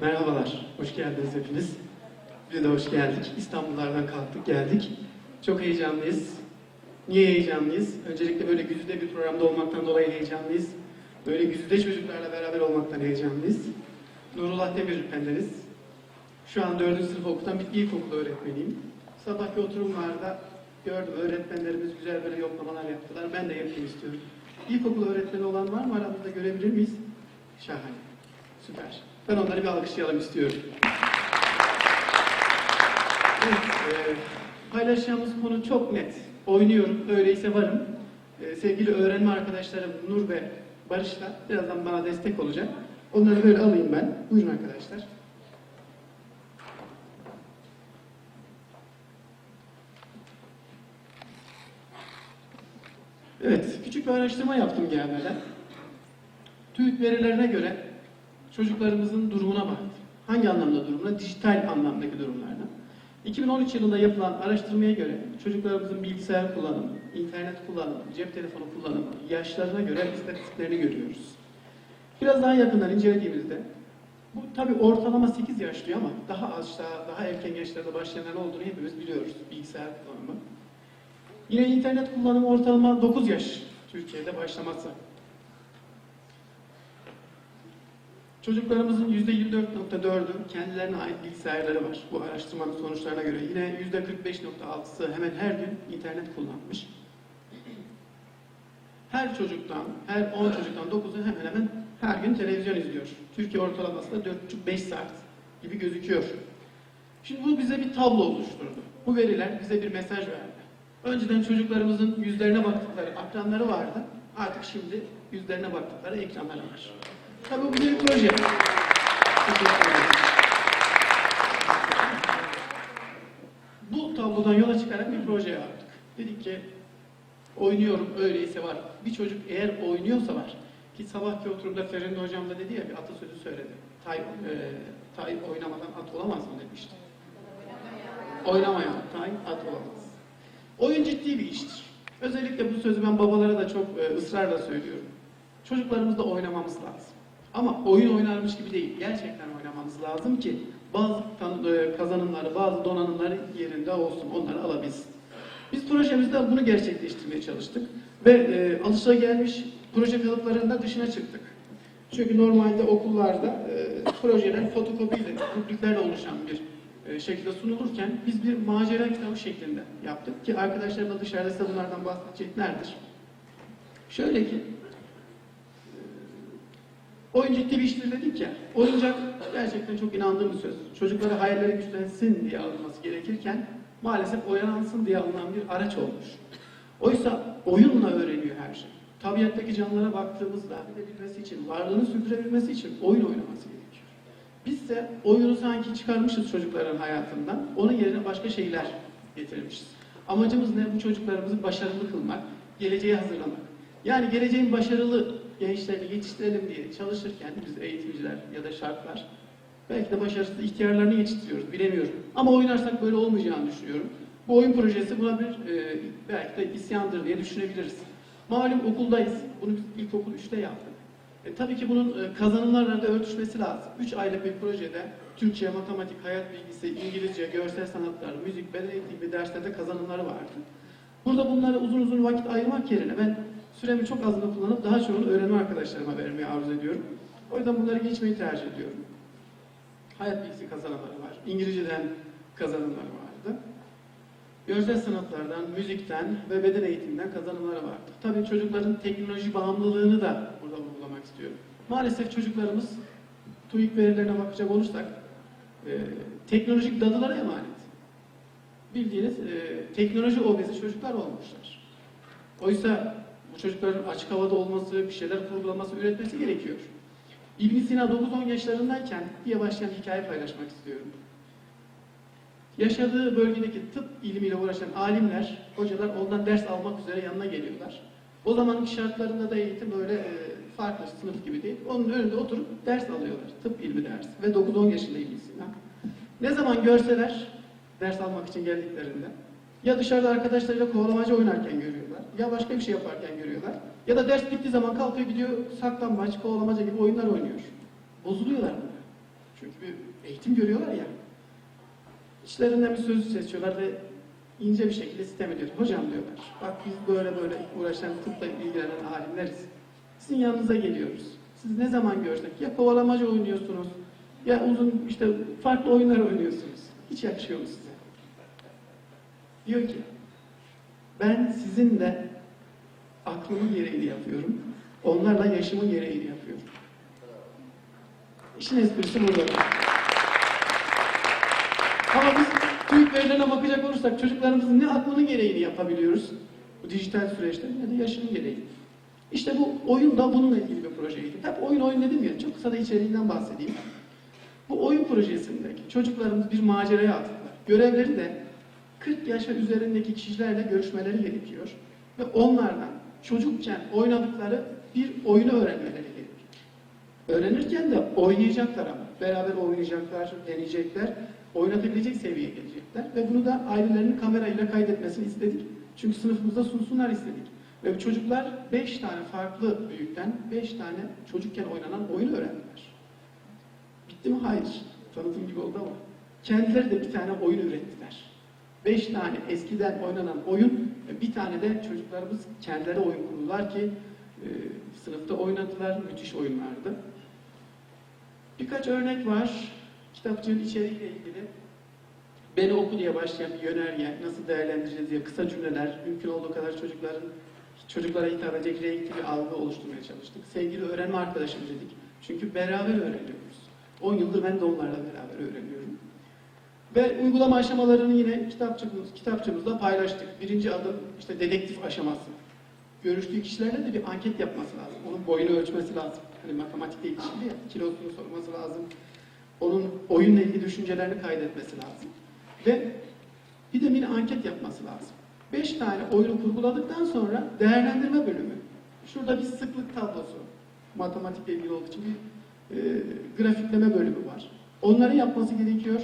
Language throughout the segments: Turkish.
Merhabalar, hoş geldiniz hepiniz. Biz de hoş geldik. İstanbullardan kalktık, geldik. Çok heyecanlıyız. Niye heyecanlıyız? Öncelikle böyle güzide bir programda olmaktan dolayı heyecanlıyız. Böyle güzide çocuklarla beraber olmaktan heyecanlıyız. Nurullah Demirpen'deniz. Şu an 4. sınıf okutan bir ilkokul öğretmeniyim. Sabahki oturumlarda gördüm öğretmenlerimiz güzel böyle yoklamalar yaptılar. Ben de yapayım istiyorum. İlkokul öğretmeni olan var mı aramızda görebilir miyiz? Şahane. Süper. Ben onları bir alkışlayalım istiyorum. Evet, e, paylaşacağımız konu çok net. Oynuyorum, öyleyse varım. E, sevgili öğrenme arkadaşlarım Nur ve Barış'la birazdan bana destek olacak. Onları böyle alayım ben. Buyurun arkadaşlar. Evet, küçük bir araştırma yaptım gelmeden. TÜİK verilerine göre çocuklarımızın durumuna baktım. Hangi anlamda durumuna? Dijital anlamdaki durumlarına. 2013 yılında yapılan araştırmaya göre çocuklarımızın bilgisayar kullanımı, internet kullanımı, cep telefonu kullanımı, yaşlarına göre istatistiklerini görüyoruz. Biraz daha yakından incelediğimizde bu tabi ortalama 8 yaş diyor ama daha aşağı, daha erken yaşlarda başlayanlar olduğunu hepimiz biliyoruz bilgisayar kullanımı. Yine internet kullanımı ortalama 9 yaş Türkiye'de başlaması. Çocuklarımızın %24.4'ü kendilerine ait bilgisayarları var. Bu araştırmanın sonuçlarına göre yine %45.6'sı hemen her gün internet kullanmış. Her çocuktan, her 10 çocuktan 9'u hemen hemen her gün televizyon izliyor. Türkiye ortalaması da 4,5-5 saat gibi gözüküyor. Şimdi bu bize bir tablo oluşturdu. Bu veriler bize bir mesaj verdi. Önceden çocuklarımızın yüzlerine baktıkları akranları vardı. Artık şimdi yüzlerine baktıkları ekranları var. Tabii bu bir proje. Bu tablodan yola çıkarak bir proje yaptık. Dedik ki oynuyorum öyleyse var. Bir çocuk eğer oynuyorsa var. Ki sabahki oturumda Ferinde Hocam da dedi ya bir atasözü söyledi. Tay, e, tay oynamadan at olamaz mı demişti. Oynamayan tay at olamaz. Oyun ciddi bir iştir. Özellikle bu sözü ben babalara da çok e, ısrarla söylüyorum. Çocuklarımızla oynamamız lazım. Ama oyun oynarmış gibi değil. Gerçekten oynamamız lazım ki bazı e, kazanımları, bazı donanımları yerinde olsun. Onları alabilsin. Biz projemizde bunu gerçekleştirmeye çalıştık. Ve e, alışagelmiş proje kalıplarında dışına çıktık. Çünkü normalde okullarda e, projeler fotokopiyle, rubriklerle oluşan bir e, şekilde sunulurken biz bir macera kitabı şeklinde yaptık ki arkadaşlarım da dışarıda size bunlardan bahsedeceklerdir. Şöyle ki Oyun ciddi bir iştir dedik ya. Oyuncak gerçekten çok inandığım bir söz. Çocuklara hayalleri güçlensin diye alınması gerekirken maalesef oyalansın diye alınan bir araç olmuş. Oysa oyunla öğreniyor her şey. Tabiattaki canlılara baktığımızda edebilmesi için, varlığını sürdürebilmesi için oyun oynaması gerekiyor. Biz de oyunu sanki çıkarmışız çocukların hayatından, onun yerine başka şeyler getirmişiz. Amacımız ne? Bu çocuklarımızı başarılı kılmak, geleceğe hazırlamak. Yani geleceğin başarılı gençlerini yetiştirelim diye çalışırken biz eğitimciler ya da şartlar belki de başarısız ihtiyarlarını yetiştiriyoruz bilemiyorum. Ama oynarsak böyle olmayacağını düşünüyorum. Bu oyun projesi buna bir e, belki de isyandır diye düşünebiliriz. Malum okuldayız. Bunu biz ilkokul 3'te yaptık. E, tabii ki bunun e, kazanımlarla da örtüşmesi lazım. 3 aylık bir projede Türkçe, matematik, hayat bilgisi, İngilizce, görsel sanatlar, müzik, beden eğitimi derslerde kazanımları vardı. Burada bunlara uzun uzun vakit ayırmak yerine ben süremi çok azını kullanıp daha çoğunu öğrenme arkadaşlarıma vermeyi arzu ediyorum. O yüzden bunları geçmeyi tercih ediyorum. Hayat bilgisi kazanımları var. İngilizceden kazanımları vardı. Görsel sanatlardan, müzikten ve beden eğitiminden kazanımları vardı. Tabii çocukların teknoloji bağımlılığını da burada vurgulamak istiyorum. Maalesef çocuklarımız TÜİK verilerine bakacak olursak e, teknolojik dadılara emanet. Bildiğiniz e, teknoloji obezi çocuklar olmuşlar. Oysa çocukların açık havada olması, bir şeyler kurgulaması, üretmesi gerekiyor. ibn Sina 9-10 yaşlarındayken diye başlayan hikaye paylaşmak istiyorum. Yaşadığı bölgedeki tıp ilmiyle uğraşan alimler, hocalar ondan ders almak üzere yanına geliyorlar. O zamanki şartlarında da eğitim böyle e, farklı sınıf gibi değil. Onun önünde oturup ders alıyorlar. Tıp ilmi dersi. Ve 9-10 yaşında ibn Sina. Ne zaman görseler ders almak için geldiklerinde ya dışarıda arkadaşlarıyla kovalamaca oynarken görüyorlar, ya başka bir şey yaparken görüyorlar, ya da ders bittiği zaman kalkıyor gidiyor saklambaç, kovalamaca gibi oyunlar oynuyor. Bozuluyorlar buna. Çünkü bir eğitim görüyorlar ya. İçlerinden bir söz seçiyorlar ve ince bir şekilde sitem ediyor. Hocam diyorlar, bak biz böyle böyle uğraşan, tıpla ilgilenen alimleriz. Sizin yanınıza geliyoruz. Siz ne zaman görsek ya kovalamaca oynuyorsunuz, ya uzun işte farklı oyunlar oynuyorsunuz. Hiç yakışıyor mu size? Diyor ki, ben sizinle aklımın gereğini yapıyorum. Onlarla yaşımın gereğini yapıyorum. İşin esprisi burada. Ama biz TÜİK verilerine bakacak olursak çocuklarımızın ne aklının gereğini yapabiliyoruz bu dijital süreçte ne de yaşının gereğini. İşte bu oyun da bununla ilgili bir projeydi. Tabii oyun oyun dedim ya, çok kısa da içeriğinden bahsedeyim. Bu oyun projesindeki çocuklarımız bir maceraya atıldılar. Görevleri de 40 yaş üzerindeki kişilerle görüşmeleri gerekiyor. Ve onlardan çocukken oynadıkları bir oyunu öğrenmeleri gerekiyor. Öğrenirken de oynayacaklar ama. Beraber oynayacaklar, deneyecekler, oynatabilecek seviyeye gelecekler. Ve bunu da ailelerinin kamerayla kaydetmesini istedik. Çünkü sınıfımızda sunsunlar istedik. Ve çocuklar 5 tane farklı büyükten 5 tane çocukken oynanan oyunu öğrendiler. Bitti mi? Hayır. Tanıtım gibi oldu ama. Kendileri de bir tane oyun ürettiler. Beş tane eskiden oynanan oyun, ve bir tane de çocuklarımız kendileri oyun kurdular ki e, sınıfta oynadılar, müthiş oyunlardı. Birkaç örnek var. Kitapçığın içeriğiyle ilgili. Beni oku diye başlayan bir yönerge, nasıl değerlendireceğiz diye kısa cümleler, mümkün olduğu kadar çocukların çocuklara hitap edecek renkli bir algı oluşturmaya çalıştık. Sevgili öğrenme arkadaşım dedik. Çünkü beraber öğreniyoruz. 10 yıldır ben de onlarla beraber öğreniyorum. Ve uygulama aşamalarını yine kitapçımız, kitapçımızda paylaştık. Birinci adım işte dedektif aşaması. Görüştüğü kişilerle de bir anket yapması lazım. Onun boyunu ölçmesi lazım. Hani matematikle ilgili ya, kilosunu sorması lazım. Onun oyunla ilgili düşüncelerini kaydetmesi lazım. Ve bir de bir anket yapması lazım. Beş tane oyunu kurguladıktan sonra değerlendirme bölümü. Şurada bir sıklık tablosu. Matematikle ilgili olduğu için bir e, grafikleme bölümü var. Onları yapması gerekiyor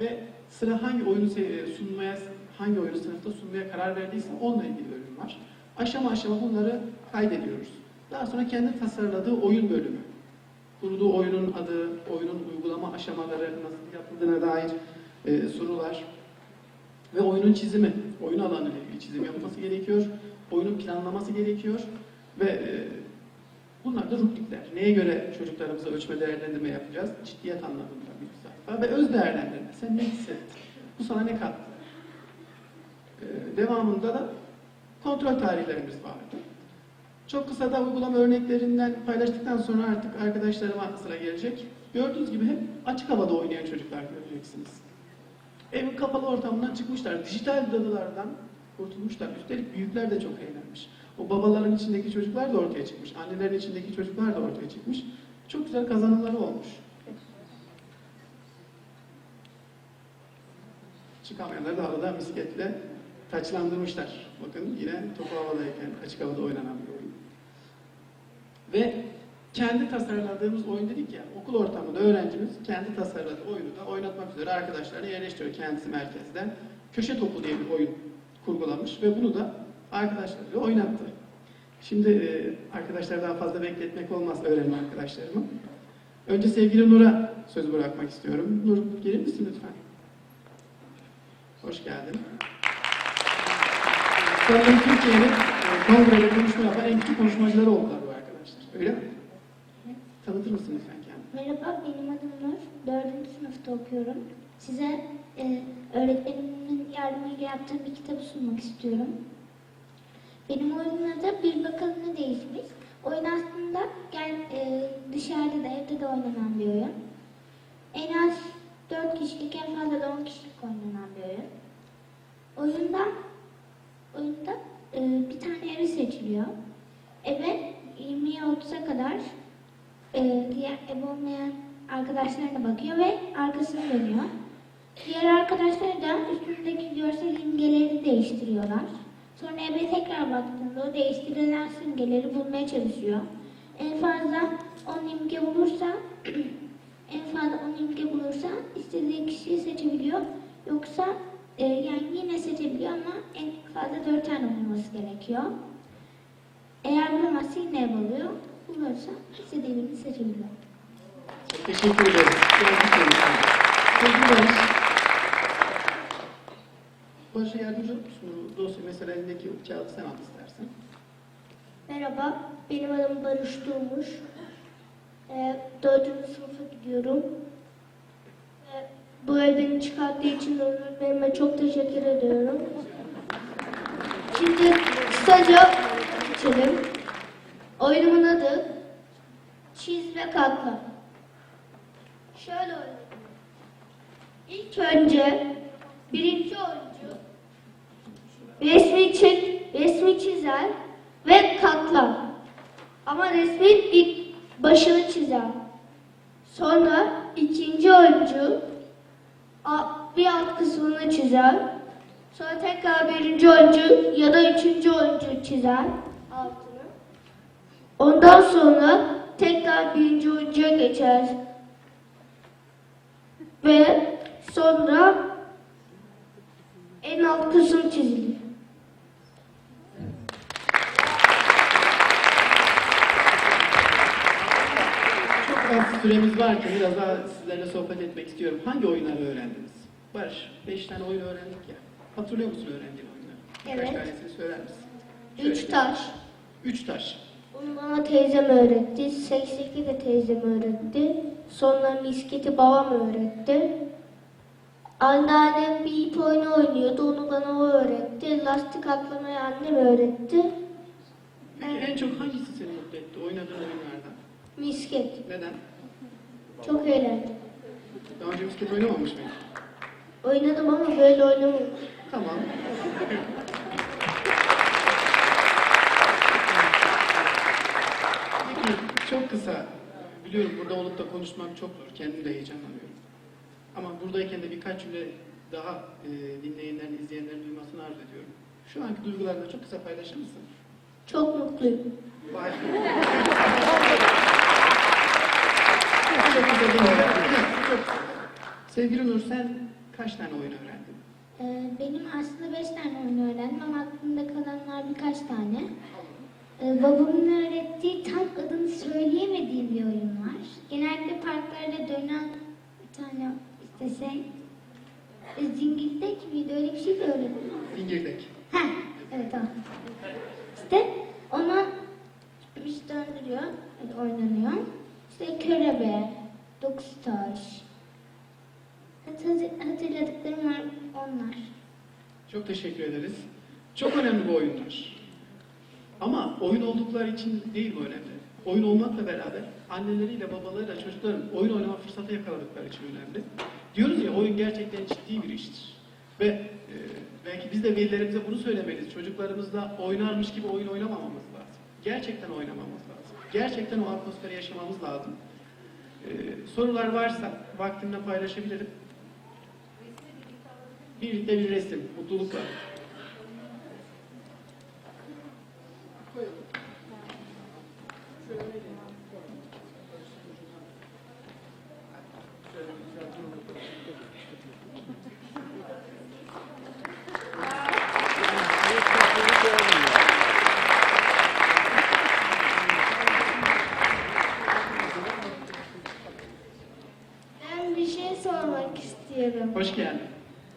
ve sıra hangi oyunu se- sunmaya, hangi oyunu sınıfta sunmaya karar verdiyse onunla ilgili bölüm var. Aşama aşama bunları kaydediyoruz. Daha sonra kendi tasarladığı oyun bölümü. Kurduğu oyunun adı, oyunun uygulama aşamaları, nasıl yapıldığına dair e, sorular ve oyunun çizimi, oyun alanı ile ilgili çizim yapması gerekiyor. Oyunun planlaması gerekiyor ve e, bunlar da rubrikler. Neye göre çocuklarımıza ölçme değerlendirme yapacağız? Ciddiyet anlamında bir ve öz değerlendirme. Sen ne hissettin? Bu sana ne kattı? E, devamında da kontrol tarihlerimiz vardı. Çok kısa da uygulama örneklerinden paylaştıktan sonra artık arkadaşlarıma sıra gelecek. Gördüğünüz gibi hep açık havada oynayan çocuklar göreceksiniz. Evin kapalı ortamından çıkmışlar. Dijital dadılardan kurtulmuşlar. Üstelik büyükler de çok eğlenmiş. O babaların içindeki çocuklar da ortaya çıkmış. Annelerin içindeki çocuklar da ortaya çıkmış. Çok güzel kazanımları olmuş. Çıkamayanları da havada bisikletle taçlandırmışlar. Bakın yine topu havadayken açık havada oynanan bir oyun. Ve kendi tasarladığımız oyun dedik ya, okul ortamında öğrencimiz kendi tasarladığı oyunu da oynatmak üzere arkadaşlarını yerleştiriyor kendisi merkezden. Köşe topu diye bir oyun kurgulamış ve bunu da arkadaşlarıyla oynattı. Şimdi e, arkadaşlar daha fazla bekletmek olmaz öğrenme arkadaşlarımı. Önce sevgili Nur'a söz bırakmak istiyorum. Nur gelir misin lütfen? Hoş geldin. Sanırım Türkiye'nin kongrede konuşma yapan en küçük konuşmacıları oldular bu arkadaşlar. Öyle mi? Tanıtır mısın lütfen kendini? Merhaba, benim adım Nur. Dördüncü sınıfta okuyorum. Size e, öğretmenimin yardımıyla yaptığım bir kitabı sunmak istiyorum. Benim oyunun adı Bir Bakalım Ne Değişmiş. Oyun aslında gel, e, dışarıda da evde de oynanan bir oyun. En az 4 kişilik, en fazla da 10 kişilik oynanan bir oyun. Oyunda, oyunda e, bir tane evi seçiliyor. Eve 20'ye 30'a kadar e, diğer ebe olmayan arkadaşlarına bakıyor ve arkasını dönüyor. Diğer arkadaşlar da üstündeki görsel imgeleri değiştiriyorlar. Sonra ebe tekrar baktığında o değiştirilen simgeleri bulmaya çalışıyor. En fazla 10 imge bulursa en fazla 10 imge bulursa istediği kişiyi seçebiliyor. Yoksa e, yani yine seçebiliyor ama en fazla 4 tane bulması gerekiyor. Eğer bulamazsa yine ev oluyor. Bulursa istediği birini seçebiliyor. Çok Teşekkür. Sevgili Barış. Barış'a yardımcı olur musun? Bu dosya mesela elindeki kağıdı sen al istersen. Merhaba, benim adım Barış Durmuş. Ee, dördüncü sınıfa gidiyorum. Ee, bu ev beni çıkarttığı için öğretmenime çok teşekkür ediyorum. Şimdi kısaca geçelim. Oyunumun adı Çiz ve Katla. Şöyle oynayalım. İlk önce birinci oyuncu resmi çek, resmi çizer ve katlar. Ama resmin ilk başını çizer. Sonra ikinci oyuncu bir alt kısmını çizer. Sonra tekrar birinci oyuncu ya da üçüncü oyuncu çizer altını. Ondan sonra tekrar birinci oyuncuya geçer. Ve sonra en alt kısım çizilir. Süremiz varken biraz daha sizlerle sohbet etmek istiyorum. Hangi oyunları öğrendiniz? Barış, beş tane oyun öğrendik ya. Hatırlıyor musun öğrendiğin oyunları? Birkaç Evet. tanesini söyler misin? Üç Şöyle. taş. Üç taş. Bunu bana teyzem öğretti. Sekseki de teyzem öğretti. Sonra misketi babam öğretti. Anneannem bir ip oyunu oynuyordu. Onu bana o öğretti. Lastik atlamayı annem öğretti. Peki en çok hangisi seni mutlu etti oynadığın oyunlardan? Misket. Neden? Çok eğlendim. Daha önce misket oynamamış mıydın? Oynadım ama böyle oynamadım. Tamam. Peki çok kısa, biliyorum burada olup da konuşmak çok zor, kendim de heyecanlanıyorum. Ama buradayken de birkaç cümle daha e, dinleyenlerin, izleyenlerin duymasını arzu ediyorum. Şu anki duygularını çok kısa paylaşır mısın? Çok mutluyum. Vay. Çok. Çok kısa. Sevgili Nur sen kaç tane oyun öğrendin? Ee, benim aslında beş tane oyun öğrendim ama aklımda kalanlar birkaç tane. Ee, babamın öğrettiği tam adını söyleyemediğim bir oyun var. Genellikle parklarda dönen bir tane işte şey, e, zingildek miydi öyle bir şey de öğrettim. Fingirdek. Ha, evet tamam. İşte ona bir döndürüyor, oynanıyor. İşte körebe, dokuz. Hatır- Hatırladıklarım var onlar. Çok teşekkür ederiz. Çok önemli bu oyunlar. Ama oyun oldukları için değil bu önemli. Oyun olmakla beraber anneleriyle babalarıyla çocukların oyun oynama fırsatı yakaladıkları için önemli. Diyoruz ya oyun gerçekten ciddi bir iştir. Ve e, belki biz de velilerimize bunu söylemeliyiz. Çocuklarımızla oynarmış gibi oyun oynamamamız lazım. Gerçekten oynamamız lazım. Gerçekten o atmosferi yaşamamız lazım. E, sorular varsa vaktimle paylaşabilirim. Birlikte bir resim, mutlulukla. Ben bir şey sormak istiyorum. Hoş geldin.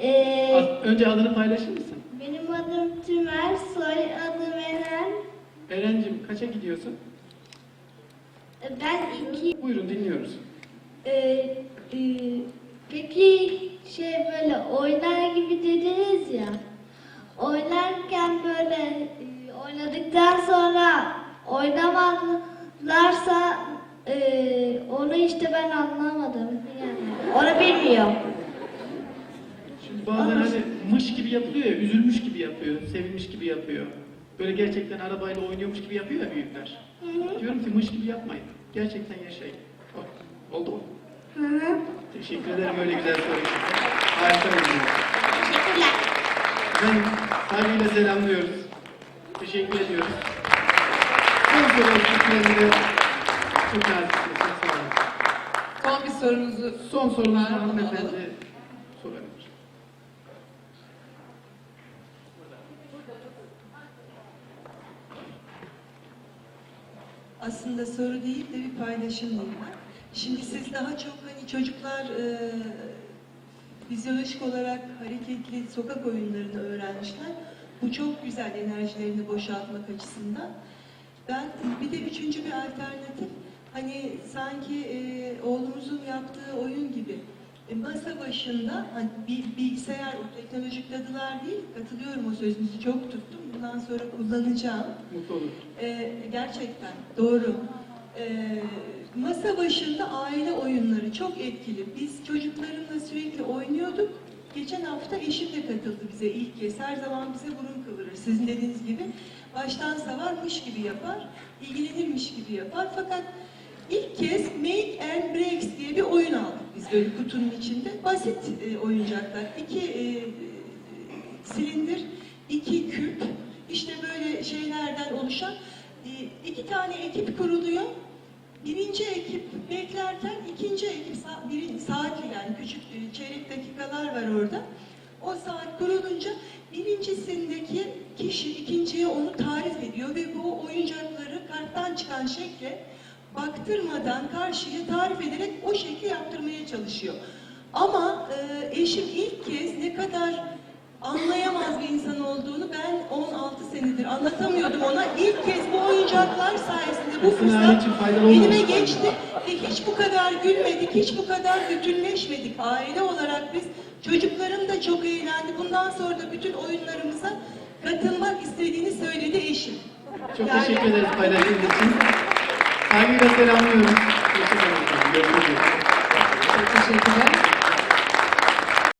Ee, Ad- önce adını paylaşır mısın? benim adım Tümer, soy adım Eren. Eren'cim kaça gidiyorsun? Ben iki... Buyurun dinliyoruz. Ee, e, peki şey böyle oynar gibi dediniz ya. Oynarken böyle e, oynadıktan sonra oynamazlarsa e, onu işte ben anlamadım. Yani onu bilmiyorum. Şimdi bazen hani mış gibi yapılıyor ya, üzülmüş gibi yapıyor, sevinmiş gibi yapıyor. Böyle gerçekten arabayla oynuyormuş gibi yapıyor ya büyükler. Diyorum ki mış gibi yapmayın. Gerçekten yaşayın. Oh, oldu mu? Teşekkür ederim öyle güzel soru için. Harika oldu. Teşekkürler. Ben saygıyla selamlıyoruz. Teşekkür ediyoruz. Son soru fikirlerinde çok naziksiniz. Çok sağ olun. Son bir sorunuzu Son sorumuzu Alalım. hanımefendi sorabilir. Aslında soru değil de bir paylaşım diyeyim. Şimdi siz daha çok hani çocuklar e, fizyolojik olarak hareketli sokak oyunlarını öğrenmişler. Bu çok güzel enerjilerini boşaltmak açısından. Ben bir de üçüncü bir alternatif hani sanki e, oğlumuzun yaptığı oyun gibi masa başında hani bir bilgisayar o teknolojik dadılar değil katılıyorum o sözünüzü çok tuttum. Bundan sonra kullanacağım. Mutlu olur. Ee, gerçekten doğru. Ee, masa başında aile oyunları çok etkili. Biz çocuklarımla sürekli oynuyorduk. Geçen hafta eşim de katıldı bize ilk kez. Her zaman bize burun kıvırır. Sizin dediğiniz gibi baştan savarmış gibi yapar, ilgilenirmiş gibi yapar. Fakat ilk kez Make and Breaks diye bir oyun böyle kutunun içinde. Basit e, oyuncaklar. İki e, silindir, iki küp, işte böyle şeylerden oluşan e, iki tane ekip kuruluyor. Birinci ekip beklerken ikinci ekip birinci saatli yani küçük e, çeyrek dakikalar var orada. O saat kurulunca birincisindeki kişi ikinciye onu tarif ediyor ve bu oyuncakları karttan çıkan şekle baktırmadan karşıya tarif ederek o şekli yaptırmaya çalışıyor. Ama e, eşim ilk kez ne kadar anlayamaz bir insan olduğunu ben 16 senedir anlatamıyordum ona. İlk kez bu oyuncaklar sayesinde bu fırsat elime geçti ve hiç bu kadar gülmedik, hiç bu kadar bütünleşmedik. Aile olarak biz çocuklarım da çok eğlendi. Bundan sonra da bütün oyunlarımıza katılmak istediğini söyledi eşim. Çok Yani- teşekkür ederiz paylaştığınız için. Saygıyla selamlıyorum. Teşekkür ederim. Teşekkürler.